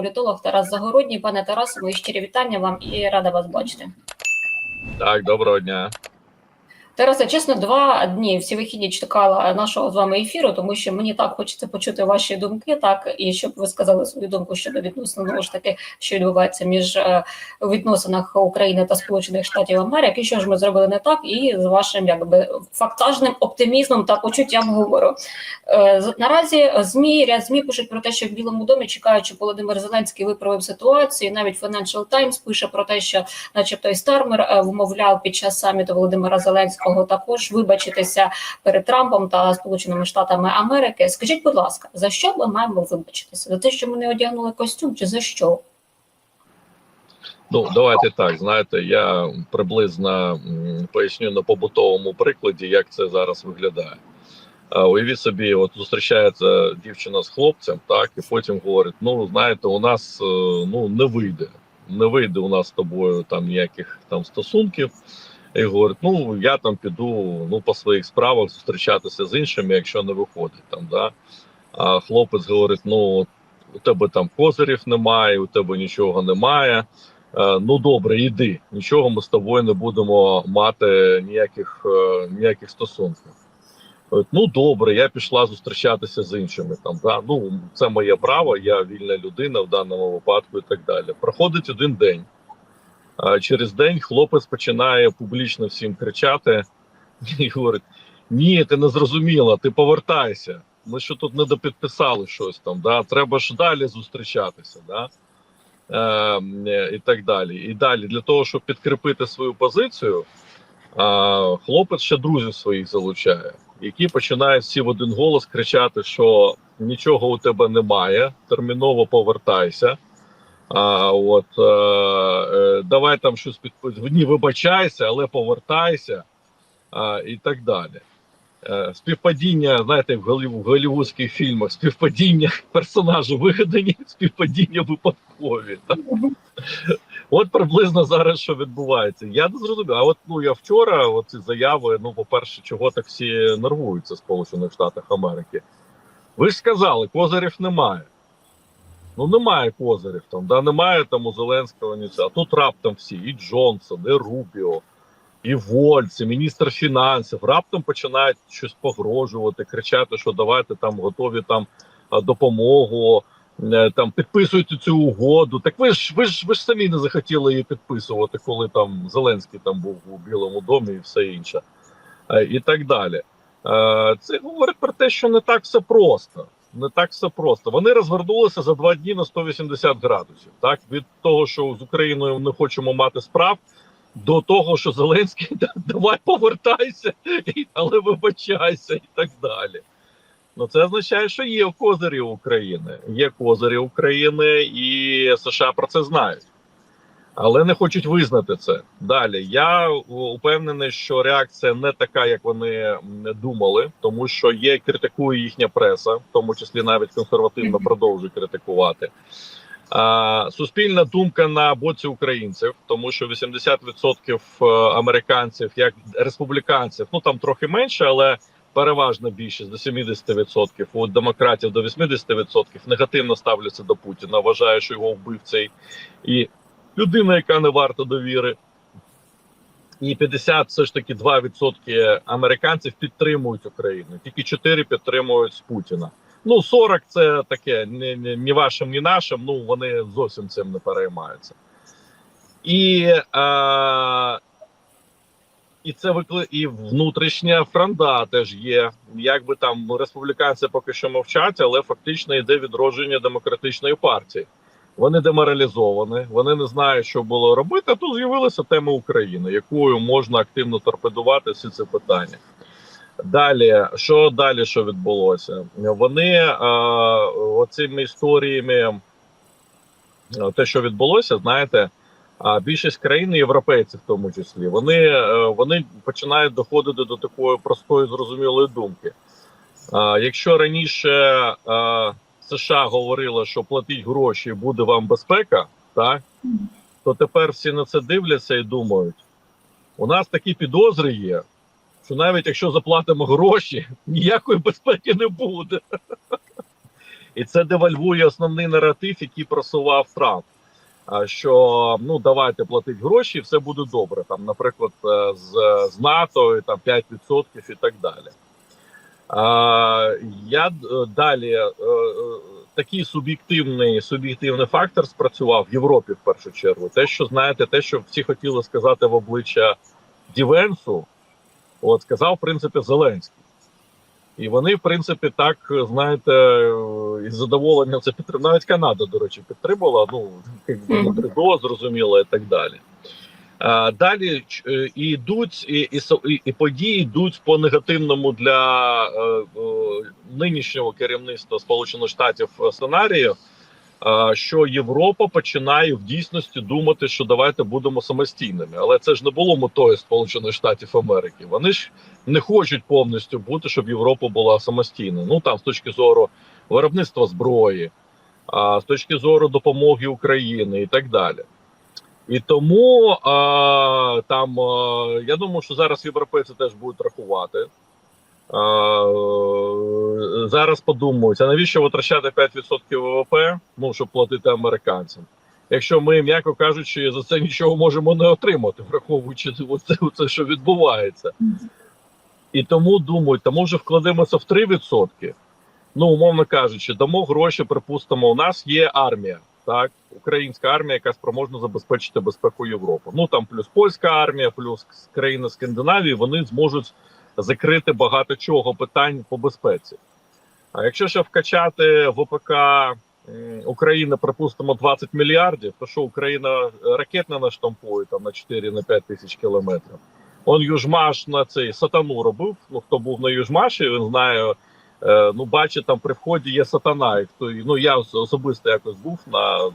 політолог Тарас Загородній. Пане Тарасе, мої щирі вітання вам і рада вас бачити. Так, доброго дня. Тарасе, чесно, два дні всі вихідні чекала нашого з вами ефіру, тому що мені так хочеться почути ваші думки, так і щоб ви сказали свою думку щодо відносно знову ж таки, що відбувається між е, відносинах України та Сполучених Штатів Америки. Що ж ми зробили не так, і з вашим якби фактажним оптимізмом та почуттям гумору. Е, Наразі змі ряд змі пишуть про те, що в Білому домі чекають, що Володимир Зеленський виправив ситуацію. Навіть Financial Times пише про те, що, начебто, і Стармер е, вмовляв під час саміту Володимира Зеленського також вибачитися перед Трампом та Сполученими Штатами Америки. Скажіть, будь ласка, за що ми маємо вибачитися? За те, що ми не одягнули костюм, чи за що? Ну, давайте так. Знаєте, я приблизно поясню на побутовому прикладі, як це зараз виглядає. Уявіть собі, от зустрічається дівчина з хлопцем, так, і потім говорить: ну, знаєте, у нас е, ну, не вийде. Не вийде у нас з тобою там ніяких там стосунків. І говорить: ну я там піду ну, по своїх справах зустрічатися з іншими, якщо не виходить там. Да? А хлопець говорить: ну, у тебе там козирів немає, у тебе нічого немає. Е, Ну добре, йди. Нічого ми з тобою не будемо мати ніяких, е, ніяких стосунків. Ну добре, я пішла зустрічатися з іншими. Там да ну це моє право, я вільна людина в даному випадку і так далі. Проходить один день. Через день хлопець починає публічно всім кричати і говорить: Ні, ти не зрозуміла, ти повертайся. Ми що тут не допідписали щось там. Да? Треба ж далі зустрічатися. Да? Е, і так далі. І далі, для того, щоб підкріпити свою позицію, е, хлопець ще друзів своїх залучає, які починають всі в один голос кричати, що нічого у тебе немає, терміново повертайся. А, от, е, е, давай там щось підписуй. Ні, вибачайся, але повертайся а, і так далі. Е, співпадіння, знаєте, в голівудських фільмах співпадіння персонажі вигадані, співпадіння випадкові. Так? От приблизно зараз що відбувається. Я не зрозумів. А от ну я вчора, оці заяви, ну, по-перше, чого так всі нервуються Сполучених Штатах Америки. Ви ж сказали, козирів немає. Ну немає козирів там, да, немає там у Зеленського нічого. А тут раптом всі, і Джонсон, і Рубіо, і Вольц, і міністр фінансів раптом починають щось погрожувати, кричати, що давайте там готові там допомогу, е, там підписуйте цю угоду. Так ви ж ви ж ви ж самі не захотіли її підписувати, коли там Зеленський там був у Білому домі і все інше, Е, і так далі. Е, Це говорить про те, що не так все просто. Не так все просто. Вони розвернулися за два дні на 180 градусів. Так від того, що з Україною не хочемо мати справ, до того, що Зеленський давай повертайся, але вибачайся, і так далі. Ну це означає, що є козирі України. Є козирі України, і США про це знають. Але не хочуть визнати це. Далі я упевнений, що реакція не така, як вони думали, тому що є критикує їхня преса, в тому числі навіть консервативно продовжує критикувати. А, суспільна думка на боці українців, тому що 80% е, американців, як республіканців, ну там трохи менше, але переважна більшість до 70%, у демократів до 80% негативно ставляться до Путіна. Вважає, що його вбивцей і людина, яка не варта довіри. І 50, все ж таки 2% американців підтримують Україну, тільки 4 підтримують Путіна. Ну 40 це таке ні, ні, вашим, ні нашим. Ну вони зовсім цим не переймаються. І, е, і це викли... і внутрішня фронта теж є. Якби там республіканці поки що мовчать, але фактично йде відродження демократичної партії. Вони деморалізовані, вони не знають, що було робити. А тут з'явилася тема України, якою можна активно торпедувати всі ці питання. Далі, що далі, що відбулося? Вони е, оцими історіями, е, те, що відбулося, знаєте, більшість країн, європейців в тому числі, вони, е, вони починають доходити до такої простої зрозумілої думки. А, якщо раніше е, США говорило, що платіть гроші, буде вам безпека, так то тепер всі на це дивляться і думають: у нас такі підозри є, що навіть якщо заплатимо гроші, ніякої безпеки не буде. І це девальвує основний наратив, який просував Трамп. Що ну давайте платить гроші, і все буде добре. Там, наприклад, е, з, з НАТО і там 5% і так далі. Я е, далі е, е, такий суб'єктивний суб'єктивний фактор спрацював в Європі в першу чергу. Те, що знаєте, те, що всі хотіли сказати в обличчя Дівенсу, от сказав в принципі Зеленський. І вони, в принципі, так знаєте, із задоволенням це підтримали. Навіть Канада, до речі, підтримала. Ну Мгм. Трудо, зрозуміло, і так далі. Далі е, і йдуть, і, і, і, події йдуть по негативному для е, е, нинішнього керівництва Сполучених Штатів сценарію. Що Європа починає в дійсності думати, що давайте будемо самостійними, але це ж не було метою Сполучених Штатів Америки. Вони ж не хочуть повністю бути, щоб Європа була самостійною. Ну там з точки зору виробництва зброї, а з точки зору допомоги Україні і так далі. І тому а, там а, я думаю, що зараз європейці теж будуть рахувати. А, зараз подумають, навіщо витрачати 5% ВВП, ну, щоб платити американцям? Якщо ми, м'яко кажучи, за це нічого можемо не отримати, враховуючи оце, оце що відбувається. І тому думають, та може вкладемося в 3%. Ну, умовно кажучи, дамо гроші, припустимо, у нас є армія, так, українська армія, яка спроможна забезпечити безпеку Європи. Ну там плюс польська армія, плюс країни Скандинавії, вони зможуть закрити багато чого питань по безпеці. А якщо ще вкачати ВПК України, припустимо, 20 мільярдів, то що Україна ракет не наштампує там на 4-5 тисяч кілометрів. Он Южмаш на цей сатану робив. Ну хто був на Южмаші, він знає. Е, ну, бачить, там при вході є сатана. І хто ну я особисто якось був на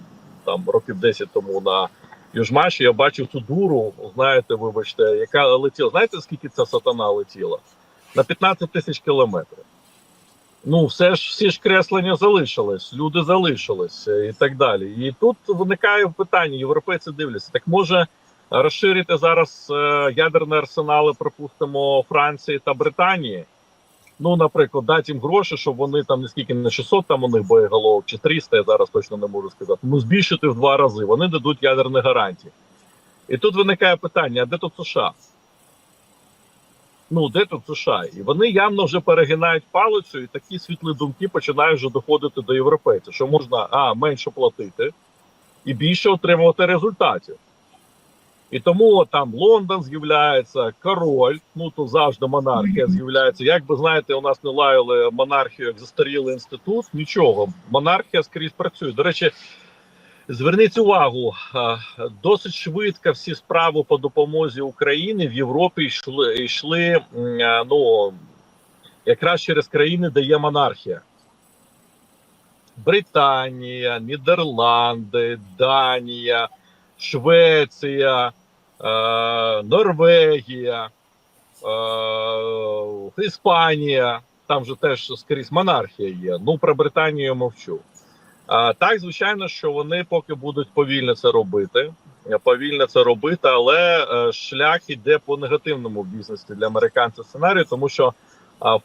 там років 10 тому на Южмаші. Я бачив цю дуру, знаєте, вибачте, яка летіла. Знаєте, скільки ця сатана летіла? На 15 тисяч кілометрів. Ну, все ж всі ж креслення залишились, люди залишились е, і так далі. І тут виникає питання: європейці дивляться, так може розширити зараз е, ядерні арсенали, припустимо, Франції та Британії. Ну, наприклад, дати їм гроші, щоб вони там не скільки не 600 там у них боєголовок чи 300, я зараз точно не можу сказати. Ну збільшити в два рази. Вони дадуть ядерні гарантії. І тут виникає питання: а де тут США? Ну, де тут США? І вони явно вже перегинають палицю, і такі світлі думки починають вже доходити до європейців, що можна а менше платити і більше отримувати результатів. І тому там Лондон з'являється, король, ну то завжди монархія з'являється. Як би знаєте, у нас не лаяли монархію як застарілий інститут, нічого. Монархія скрізь працює. До речі, зверніть увагу, досить швидко всі справи по допомозі Україні в Європі йшли, йшли ну, якраз через країни, де є монархія. Британія, Нідерланди, Данія, Швеція, Норвегія, е, Іспанія. Там же теж скрізь монархія є. Ну про Британію мовчу. А, так, звичайно, що вони поки будуть повільно це робити. е, Повільно це робити, але е, шлях іде по негативному в бізнесі для американців сценарію, тому що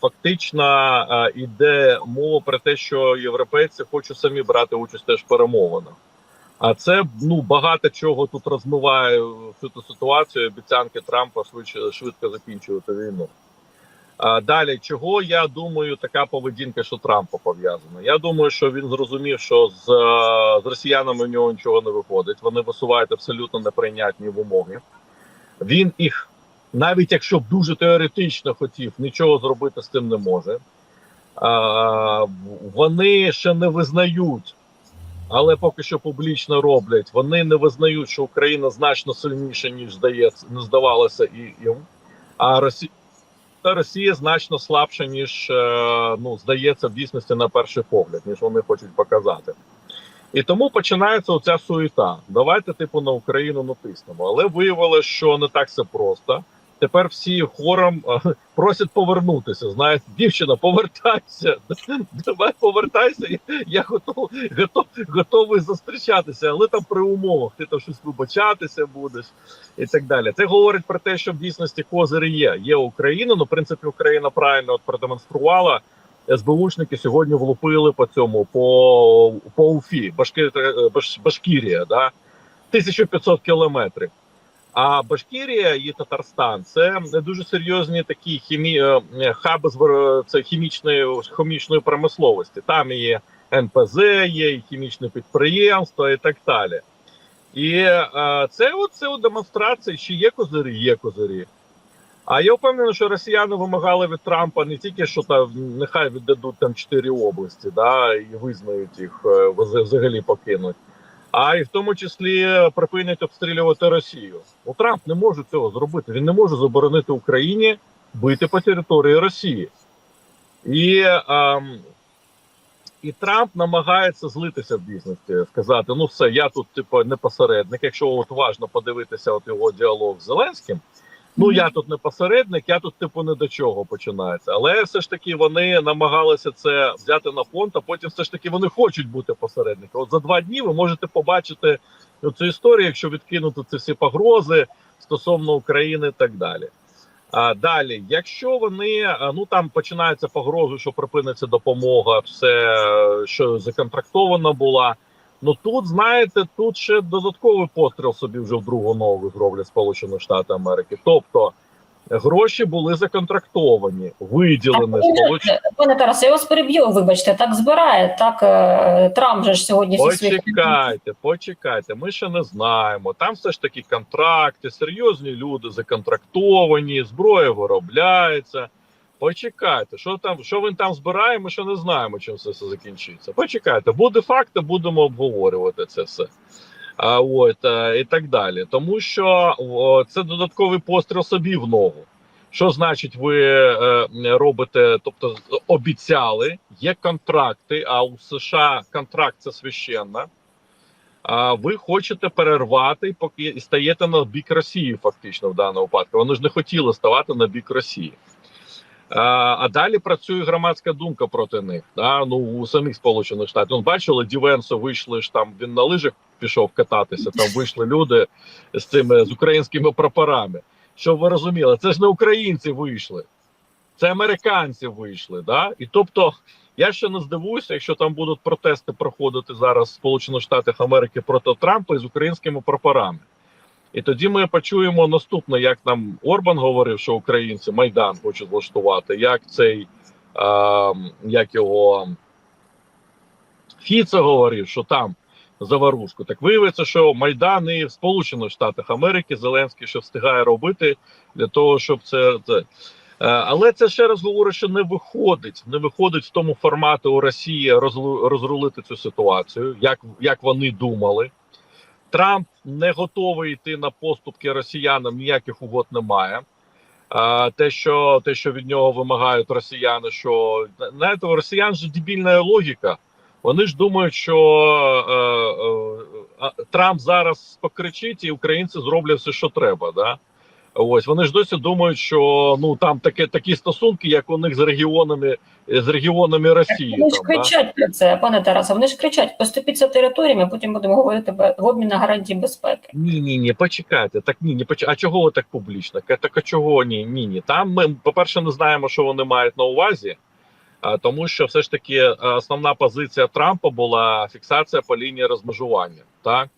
фактично а, іде мова про те, що європейці хочуть самі брати участь теж в перемовинах. А це ну багато чого тут розмиває всю ту ситуацію. Обіцянки Трампа швидше швидко закінчувати війну. А далі, чого я думаю, така поведінка, що Трампа пов'язана. Я думаю, що він зрозумів, що з, з росіянами в нього нічого не виходить. Вони висувають абсолютно неприйнятні вимоги. Він їх, навіть якщо б дуже теоретично хотів, нічого зробити з тим не може. А, вони ще не визнають але поки що публічно роблять. Вони не визнають, що Україна значно сильніша, ніж здається, не здавалося і їм. А Росія та Росія значно слабша, ніж е, ну здається в дійсності на перший погляд, ніж вони хочуть показати. І тому починається оця суєта. Давайте, типу, на Україну натиснемо. Але виявилося, що не так все просто. Тепер всі хором е, просять повернутися. Знаєте, дівчина, повертайся. Давай повертайся. Я, готов, готов, готовий зустрічатися, але там при умовах ти там щось вибачатися будеш і так далі. Це говорить про те, що в дійсності козири є. Є Україна. Ну, в принципі, Україна правильно от продемонструвала СБУшники сьогодні влупили по цьому по, по Уфі, Башкир, Баш, Башкірія, да? 1500 кілометрів. А Башкірія і Татарстан це дуже серйозні такі хімі... е, хаби це хімічної хімічної промисловості. Там є НПЗ, є хімічне підприємство і так далі. І е, це от, це от демонстрація, чи є козирі, є козирі. А я впевнений, що росіяни вимагали від Трампа не тільки, що там нехай віддадуть там чотири області, да, і визнають їх, е, взагалі покинуть, а і в тому числі припинять обстрілювати Росію. Ну, Трамп не може цього зробити. Він не може заборонити Україні бити по території Росії. І, ем, і Трамп намагається злитися в бізнесі, сказати: ну все, я тут, типу, не посередник. Якщо от уважно подивитися от його діалог з Зеленським. Ну я тут не посередник, я тут типу не до чого починається. Але все ж таки вони намагалися це взяти на фонд, а потім все ж таки вони хочуть бути посередниками. От за два дні ви можете побачити цю історію, якщо відкинути ці всі погрози стосовно України і так далі. А далі, якщо вони ну там починаються погрози, що припиниться допомога, все що законтрактована була. Ну тут знаєте, тут ще додатковий постріл собі вже в другу ногу зроблять Сполучені Штати Америки. Тобто гроші були законтрактовані, виділені Так, сполучені. Пане Тарасе, я вас переб'ю, вибачте, так збирає. Так е, Трамп же ж сьогодні всі Почекайте, почекайте. Ми ще не знаємо. Там все ж таки контракти, серйозні люди законтрактовані, зброя виробляється. Почекайте, що там, що він там збирає, ми ще не знаємо, чим це все закінчиться. Почекайте, буде факти, будемо обговорювати це все. А, от, е, і так далі. Тому що о, це додатковий постріл собі в ногу. Що значить, ви е, робите, тобто обіцяли, є контракти, а у США контракт це священна. А ви хочете перервати поки і стаєте на бік Росії, фактично в даному випадку. Вони ж не хотіли ставати на бік Росії. А, далі працює громадська думка проти них. Да? Ну у самих Сполучених Штатів. Ну, бачили, Дівенсо вийшли ж там. Він на лижах пішов кататися. Там вийшли люди з цими з українськими прапорами. Щоб ви розуміли, це ж не українці вийшли, це американці вийшли. Да? І тобто, я ще не здивуюся, якщо там будуть протести проходити зараз в Сполучених Штатах Америки проти Трампа із українськими прапорами. І тоді ми почуємо наступне, як нам Орбан говорив, що українці Майдан хочуть влаштувати, як цей а, як його Фіце говорив, що там заварушку. Так виявиться, що Майдан і в Сполучених Штатах Америки Зеленський ще встигає робити для того, щоб це. це. Е, Але це ще раз говорю, що не виходить, не виходить в тому формату у Росії розрулити цю ситуацію, як, як вони думали. Трамп не готовий йти на поступки росіянам, ніяких угод немає. А, те, що те, що від нього вимагають росіяни, що знаєте, у росіян же дебільна логіка. Вони ж думають, що е, е, е, Трамп зараз покричить, і українці зроблять все, що треба. Да? Ось вони ж досі думають, що ну там таке такі стосунки, як у них з регіонами з регіонами Росії. Вони ж да? кричать про це, пане Тарасе. Вони ж кричать, поступіться територіями, потім будемо говорити в обмін на гарантії безпеки. Ні, ні, ні, почекайте. Так ні, ні, поч... А чого ви так публічно? Так а чого ні? Ні, ні. Там ми, по-перше, не знаємо, що вони мають на увазі, а, тому що все ж таки основна позиція Трампа була фіксація по лінії розмежування. Так.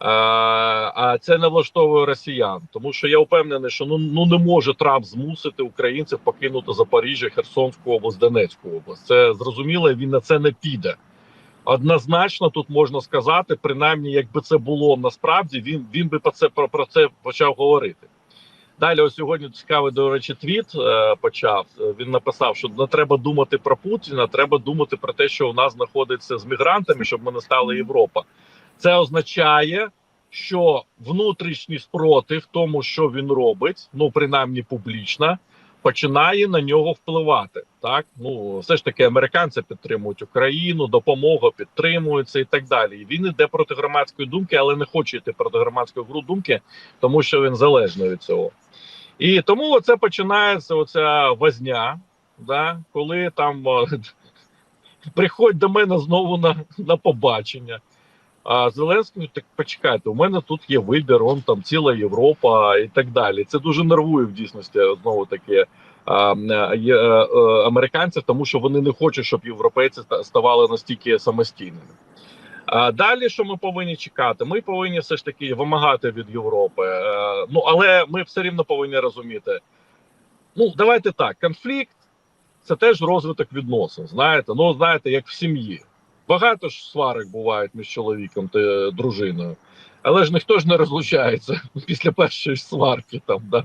А, а це не влаштовує росіян, тому що я впевнений, що ну, ну не може Трамп змусити українців покинути Запоріжжя, Херсонську область, Донецьку область. Це зрозуміло, він на це не піде. Однозначно, тут можна сказати, принаймні, якби це було насправді, він він би про це про, про це почав говорити. Далі, ось сьогодні цікавий, до речі, твіт е, почав. Е, Він написав, що не треба думати про Путіна, треба думати про те, що у нас знаходиться з мігрантами, щоб ми не стали Європа. Це означає, що внутрішній спротив тому, що він робить, ну принаймні публічно, починає на нього впливати. Так ну все ж таки, американці підтримують Україну, допомога підтримується і так далі. І він іде проти громадської думки, але не хоче йти проти громадської думки, тому що він залежний від цього. І тому оце починається оця возня, да, коли там приходь до мене знову на, на побачення. А Зеленський так почекайте, у мене тут є вибір, он там ціла Європа і так далі. Це дуже нервує в дійсності знову таки е, е, е, американців, тому що вони не хочуть, щоб європейці ставали настільки самостійними. Далі, що ми повинні чекати? Ми повинні все ж таки вимагати від Європи. Ну але ми все рівно повинні розуміти. Ну, давайте так: конфлікт це теж розвиток відносин. Знаєте, ну знаєте, як в сім'ї. Багато ж сварок бувають між чоловіком та дружиною, але ж ніхто ж не розлучається після першої сварки, там да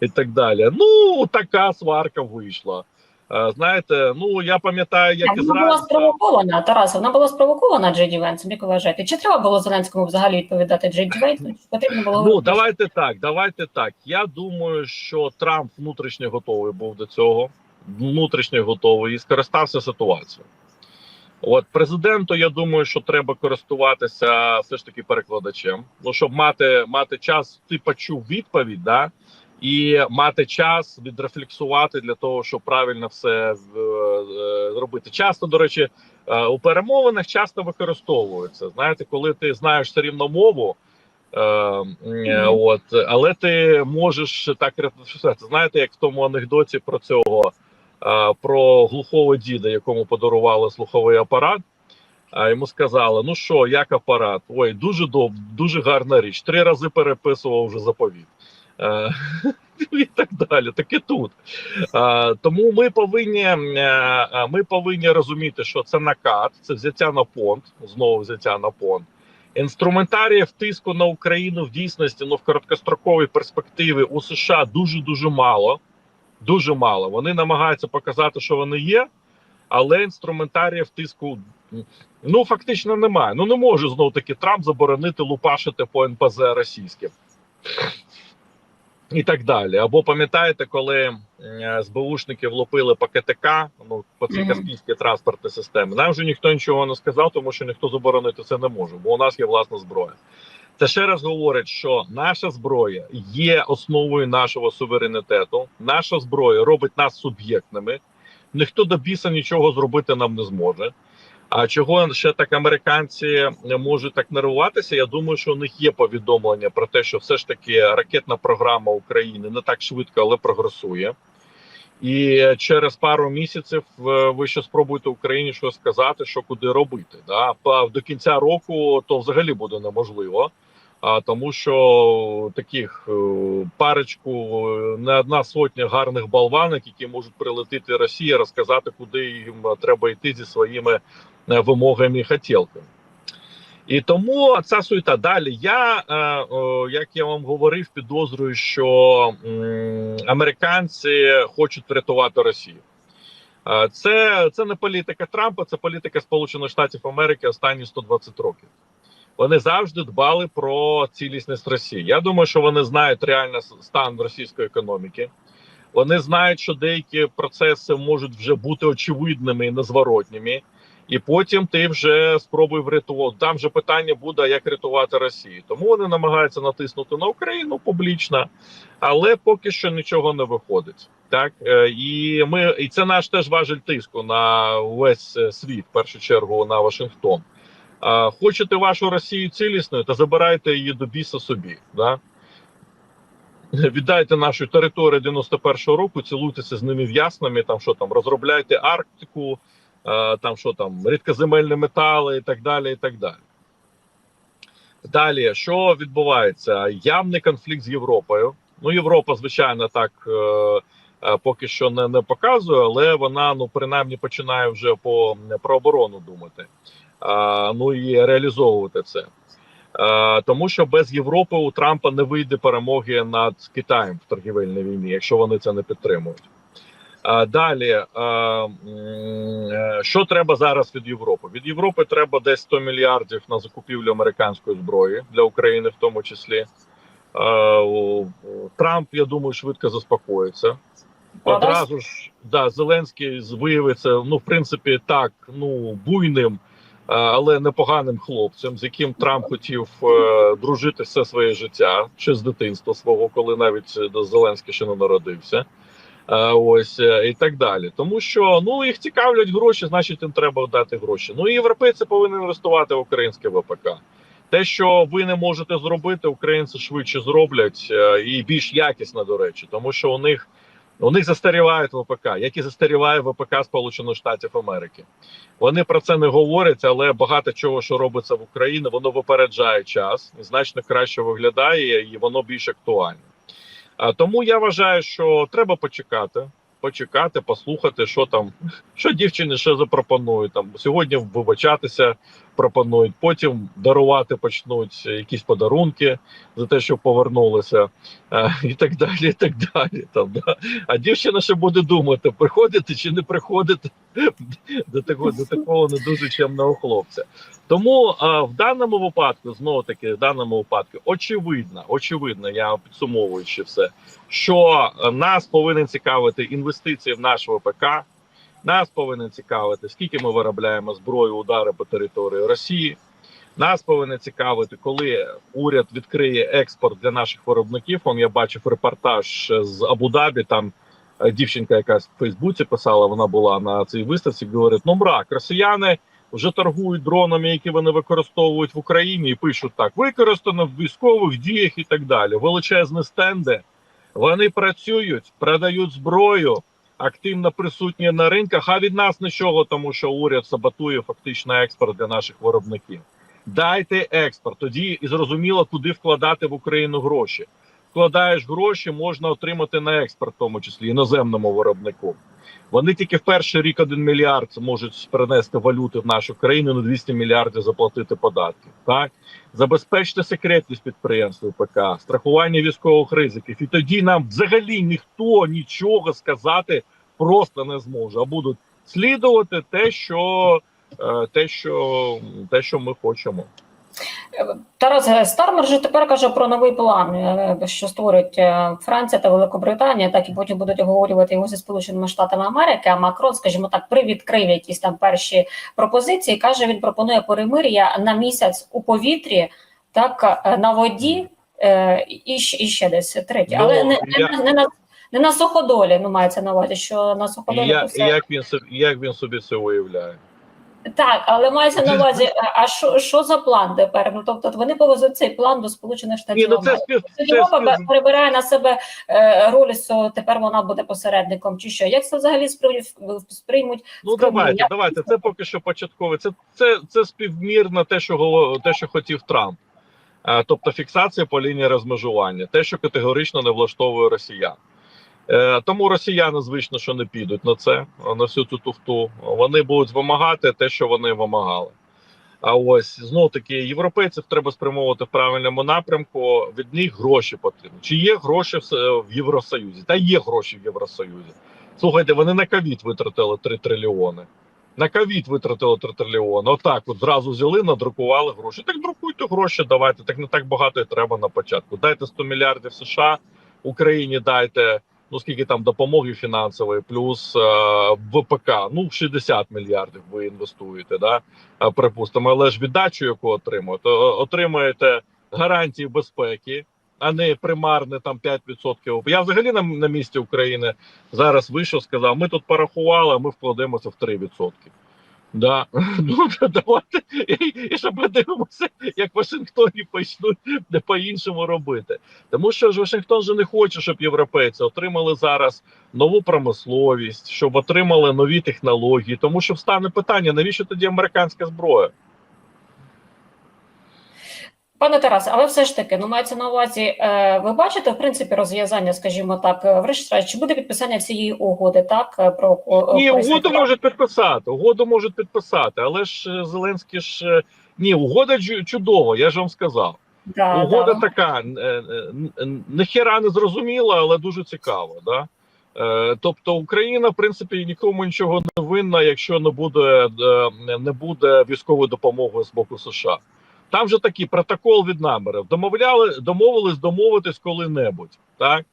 і так далі. Ну, така сварка вийшла. Е, Знаєте, ну я пам'ятаю, як Вона була спровокована, Тарас, вона була спровокована Джей Венсом, як ви вважаєте? Чи треба було Зеленському взагалі відповідати Джей Венсу? Чи потрібно було Ну давайте так. Давайте так. Я думаю, що Трамп внутрішньо готовий був до цього, внутрішньо готовий і скористався ситуацією. От президенту, я думаю, що треба користуватися все ж таки перекладачем. Ну щоб мати мати час, ти почув відповідь, да і мати час відрефлексувати для того, щоб правильно все е, зробити. Часто, до речі, е, у перемовинах часто використовується. Знаєте, коли ти знаєш все рівно мову. Е, е, от, але ти можеш так. Знаєте, як в тому анекдоті про цього про глухого діда, якому подарували слуховий апарат. А йому сказали: ну що, як апарат? Ой, дуже доб, дуже гарна річ. Три рази переписував вже заповіт. Е, і так далі. Так і тут. Е, тому ми повинні, е, е, ми повинні розуміти, що це накат, це взяття на понт, знову взяття на понт. Інструментаріїв тиску на Україну в дійсності ну в короткостроковій перспективі у США дуже дуже мало. Дуже мало. Вони намагаються показати, що вони є, але інструментаріїв тиску ну фактично немає. Ну не може знов таки Трамп заборонити лупашити по НПЗ російським. І так далі. Або пам'ятаєте, коли СБУшники влупили по КТК, ну по цій каспійській транспортній системі, нам вже ніхто нічого не сказав, тому що ніхто заборонити це не може, бо у нас є власна зброя. Це ще раз говорить, що наша зброя є основою нашого суверенітету. Наша зброя робить нас суб'єктними. Ніхто до біса нічого зробити нам не зможе. А чого ще так американці можуть так нервуватися? Я думаю, що у них є повідомлення про те, що все ж таки ракетна програма України не так швидко, але прогресує. І через пару місяців е, ви ще спробуєте Україні щось сказати, що куди робити. Да? До кінця року то взагалі буде неможливо. А тому, що таких е, парочку е, не одна сотня гарних болванок, які можуть прилетіти Росії, розказати, куди їм треба йти зі своїми е, вимогами і хотілками. І тому ця суєта. Далі я, е, як я вам говорив, підозрюю, що американці хочуть врятувати Росію. Е, Це, це не політика Трампа, це політика Сполучених Штатів Америки останні 120 років. Вони завжди дбали про цілісність Росії. Я думаю, що вони знають реальний стан російської економіки. Вони знають, що деякі процеси можуть вже бути очевидними і незворотніми. І потім ти вже спробуй врятувати. Там же питання буде, як рятувати Росію. Тому вони намагаються натиснути на Україну публічно, але поки що нічого не виходить. Так Е, і ми і це наш теж важель тиску на весь е, світ, в першу чергу на Вашингтон. Хочете вашу Росію цілісною, та забирайте її до біса собі. Да? Віддайте нашу територію 91-го року, цілуйтеся з ними в яснами, там що там, розробляйте Арктику, там що там, рідкоземельні метали і так далі. і так далі. Далі, що відбувається? Явний конфлікт з Європою. Ну, Європа, звичайно, так е, поки що не, не показує, але вона ну принаймні починає вже по про оборону думати. А, ну і реалізовувати це. Тому що без Європи у Трампа не вийде перемоги над Китаєм в торгівельній війні, якщо вони це не підтримують. Далі, е, що треба зараз від Європи? Від Європи треба десь 100 мільярдів на закупівлю американської зброї для України, в тому числі. Трамп, я думаю, швидко заспокоїться. Одразу ж да, Зеленський виявиться, ну, в принципі, так, ну, буйним, але непоганим хлопцем, з яким Трамп хотів е, дружити все своє життя, ще з дитинства свого, коли навіть е, Зеленський ще не народився. Е, ось е, і так далі. Тому що ну їх цікавлять гроші, значить їм треба дати гроші. Ну і європейці повинні інвестувати в українське ВПК. Те, що ви не можете зробити, українці швидше зроблять е, і більш якісно, до речі, тому що у них У них застарівають ВПК, як і застаріває ВПК Сполучених Штатів Америки. Вони про це не говорять, але багато чого, що робиться в Україні, воно випереджає час, і значно краще виглядає і воно більш актуальне. Тому я вважаю, що треба почекати, почекати, послухати, що там, що дівчини ще запропонують. Там сьогодні вибачатися пропонують, потім дарувати почнуть якісь подарунки за те, що повернулися, е, і так далі. і так далі. Там, да. А дівчина ще буде думати, приходити чи не приходити до такого, до такого не дуже чемного хлопця. Тому а, в даному випадку, знову таки, в даному випадку, очевидно, очевидно, я підсумовуючи все, що нас повинен цікавити інвестиції в наш ВПК. Нас повинен цікавити, скільки ми виробляємо зброю, удари по території Росії. Нас повинен цікавити, коли уряд відкриє експорт для наших виробників. Он я бачив репортаж з Абу-Дабі. Там е, дівчинка, якась в Фейсбуці писала, вона була на цій виставці. Говорить: ну мрак, росіяни вже торгують дронами, які вони використовують в Україні, і пишуть так: використано в військових діях і так далі. Величезні стенди. Вони працюють, продають зброю, активно присутні на ринках. А від нас нічого, тому що уряд саботує фактично експорт для наших виробників. Дайте експорт, тоді і зрозуміло, куди вкладати в Україну гроші. Вкладаєш гроші, можна отримати на експорт, в тому числі іноземному виробнику. Вони тільки в перший рік один мільярд можуть принести валюти в нашу країну на 200 мільярдів заплатити податки. Так забезпечте секретність підприємств ПК, страхування військових ризиків, і тоді нам взагалі ніхто нічого сказати просто не зможе, а будуть слідувати те, що е, те, що те, що ми хочемо. Тарас Стармер же тепер каже про новий план, е, що створить е, Франція та Великобританія, так і потім будуть обговорювати його зі Сполученими Штатами Америки. А Макрон, скажімо так, привідкрив якісь там перші пропозиції. каже, він пропонує перемир'я на місяць у повітрі, так е, на воді і, і ще десь третє. Ну, Але не, я- не, не на не на суходолі. Ну мається на увазі, що на суходолі я, то все як він собі як він собі це уявляє? Так, але мається на увазі, а- що, що за план тепер? Ну тобто вони повезуть цей план до Сполучених Штатів. Ні, ну це це спів- перебирає на себе е, роль, що тепер вона буде посередником, чи що? Як це взагалі сприймуть, Ну давайте, Як- давайте. Це поки що початкове. Це це, це співмірно те, що те, що хотів Трамп. Е, Тобто фіксація по лінії розмежування, те, що категорично не влаштовує росіян. Е, Тому росіяни, звично, що не підуть на це, на всю цю туфту. Вони будуть вимагати те, що вони вимагали. А ось знов таки європейців треба спрямовувати в правильному напрямку. Від них гроші потрібні. Чи є гроші в, Євросоюзі? Та є гроші в Євросоюзі. Слухайте, вони на ковід витратили 3 трильйони. На ковід витратили 3 трильйони. Отак, от зразу взяли, надрукували гроші. Так друкуйте гроші, давайте. Так не так багато і треба на початку. Дайте 100 мільярдів США Україні, дайте. Ну скільки там допомоги фінансової, плюс е, ВПК, ну 60 мільярдів ви інвестуєте, да е, припустимо, але ж віддачу, яку отримуєте, отримуєте гарантії безпеки, а не примарне там 5%. Я взагалі на, на місці України зараз вийшов, сказав: ми тут порахували, а ми вкладемося в 3%. Да. Ну давайте і, ще подивимося, як в Вашингтоні почнуть по-іншому робити. Тому що ж Вашингтон же не хоче, щоб європейці отримали зараз нову промисловість, щоб отримали нові технології. Тому що встане питання: навіщо тоді американська зброя? Пане Тарасе, але все ж таки, ну мається на увазі, е, ви бачите в принципі розв'язання, скажімо так, е, врешті, чи буде підписання цієї угоди, так е, про Ні, угоду можуть підписати. Угоду можуть підписати, але ж Зеленський ж ні, угода чу- чудова, я ж вам сказав. Да, Угода да. така е, не зрозуміла, але дуже цікава. Да? Тобто Україна, в принципі, нікому нічого не винна, якщо не буде, не буде військової допомоги з боку США. Там же такий протокол від намірів. Домовляли, домовились домовитись коли-небудь. Так?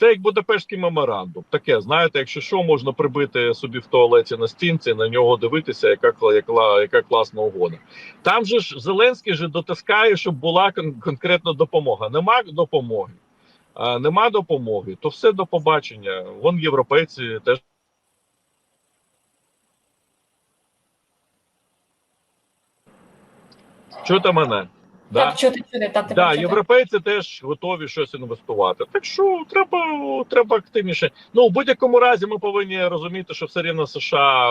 Це як Будапештський меморандум. Таке, знаєте, якщо що, можна прибити собі в туалеті на стінці, на нього дивитися, яка, яка, яка класна угода. Там же ж Зеленський же дотискає, щоб була кон- конкретна допомога. Нема допомоги. А, нема допомоги, то все до побачення. Вон європейці теж. Чуєте мене? Да? Так, чути, чути, так, тепер Да, чути. європейці теж готові щось інвестувати. Так що треба, треба активніше. Ну, в будь-якому разі, ми повинні розуміти, що все рівно США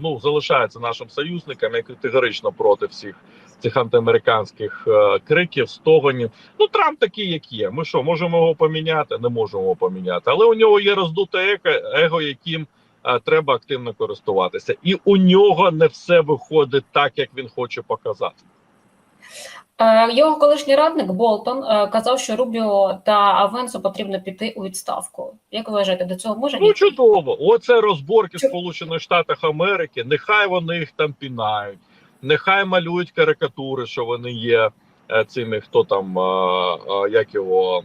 ну, залишається нашим союзником, і категорично проти всіх цих антиамериканських е, криків, стогонів. Ну, Трамп такий, як є. Ми що, можемо його поміняти? Не можемо його поміняти. Але у нього є роздуте его, его яким е, треба активно користуватися. І у нього не все виходить так, як він хоче показати. Е, Його колишній радник Болтон е, казав, що Рубіо та Авенсу потрібно піти у відставку. Як ви вважаєте, до цього може Ну чудово. Оце розборки в Сполучених Штатах Америки. Нехай вони їх там пінають, нехай малюють карикатури, що вони є е, цими, хто там, як його.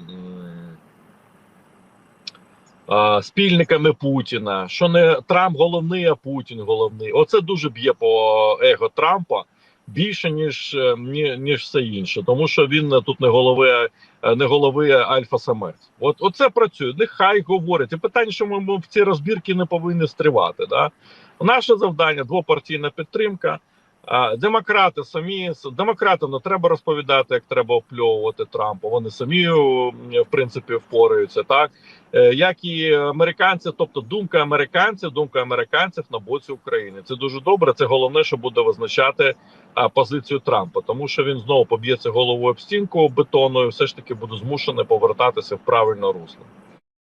Спільниками Путіна, що не Трамп головний, а Путін головний. Оце дуже б'є по его Трампа більше ніж е, ні, ніж все інше, тому що він е, тут не голови, е, не голови альфа-самець. От оце працює. Нехай говорить. І питання, що ми в ці розбірки не повинні стривати. Да? Наше завдання двопартійна підтримка. Демократи самі демократам не треба розповідати, як треба опльовувати Трампа. Вони самі в принципі впораються, так Е, як і американці, тобто думка американців, думка американців на боці України. Це дуже добре. Це головне, що буде визначати позицію Трампа, тому що він знову поб'ється головою об стінку бетонною, все ж таки буде змушений повертатися в правильне русло.